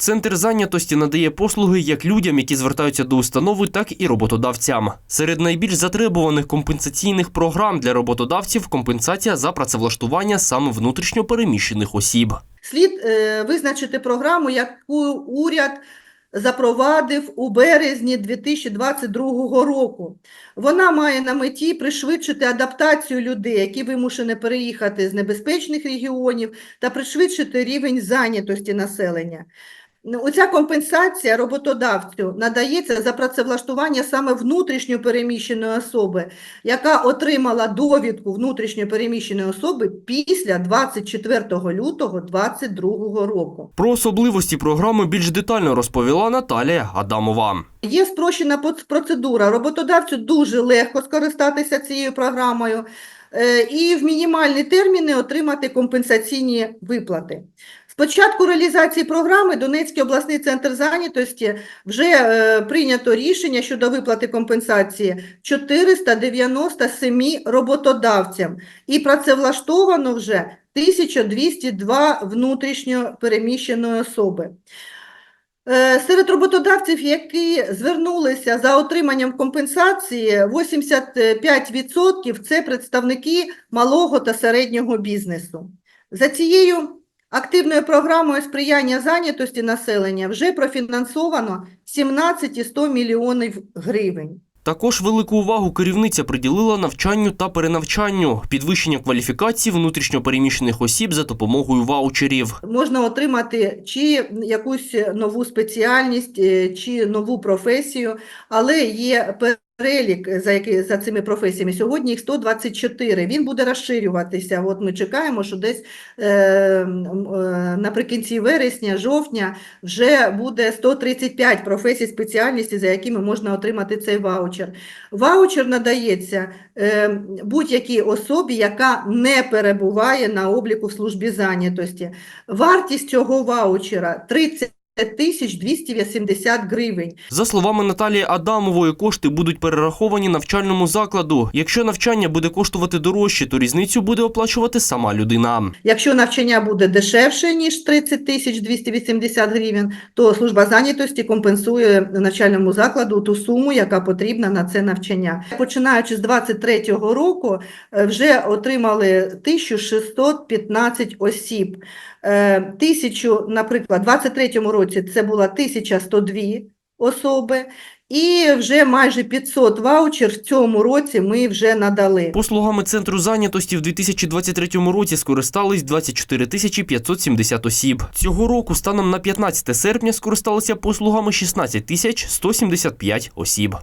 Центр зайнятості надає послуги як людям, які звертаються до установи, так і роботодавцям. Серед найбільш затребуваних компенсаційних програм для роботодавців компенсація за працевлаштування саме внутрішньо переміщених осіб. Слід е, визначити програму, яку уряд запровадив у березні 2022 року. Вона має на меті пришвидшити адаптацію людей, які вимушені переїхати з небезпечних регіонів, та пришвидшити рівень зайнятості населення. Ну, Оця компенсація роботодавцю надається за працевлаштування саме внутрішньо переміщеної особи, яка отримала довідку внутрішньо переміщеної особи після 24 лютого 2022 року. Про особливості програми більш детально розповіла Наталія Адамова. Є спрощена процедура. Роботодавцю дуже легко скористатися цією програмою і в мінімальні терміни отримати компенсаційні виплати. З початку реалізації програми Донецький обласний центр зайнятості вже е, прийнято рішення щодо виплати компенсації 497 роботодавцям і працевлаштовано вже 1202 внутрішньо переміщеної особи. Е, Серед роботодавців, які звернулися за отриманням компенсації, 85% – це представники малого та середнього бізнесу. За цією активною програмою сприяння зайнятості населення вже профінансовано 17,100 мільйонів гривень. Також велику увагу керівниця приділила навчанню та перенавчанню, підвищення кваліфікації внутрішньопереміщених осіб за допомогою ваучерів. Можна отримати чи якусь нову спеціальність, е, чи нову професію, але є перелік за, які, за цими професіями. Сьогодні їх 124. Він буде розширюватися. От ми чекаємо, що десь е, е, наприкінці вересня, жовтня вже буде 135 професій спеціальності, за якими можна отримати цей ваучер. Ваучер надається е, будь-якій особі, яка не перебуває на обліку в службі зайнятості. Вартість цього ваучера 30 тисяч 280 гривень. За словами Наталії Адамової, кошти будуть перераховані навчальному закладу. Якщо навчання буде коштувати дорожче, то різницю буде оплачувати сама людина. Якщо навчання буде дешевше, ніж 30 тисяч 280 гривень, то служба зайнятості компенсує навчальному закладу ту суму, яка потрібна на це навчання. Починаючи з 2023 року, е, вже отримали 1615 осіб. Е, Тисячу, наприклад, у 2023 році це було 1102 особи, і вже майже 500 ваучер в цьому році ми вже надали. Послугами центру зайнятості в 2023 році скористались 24 тисячі 570 осіб. Цього року станом на 15 серпня скористалися послугами 16 тисяч 175 осіб.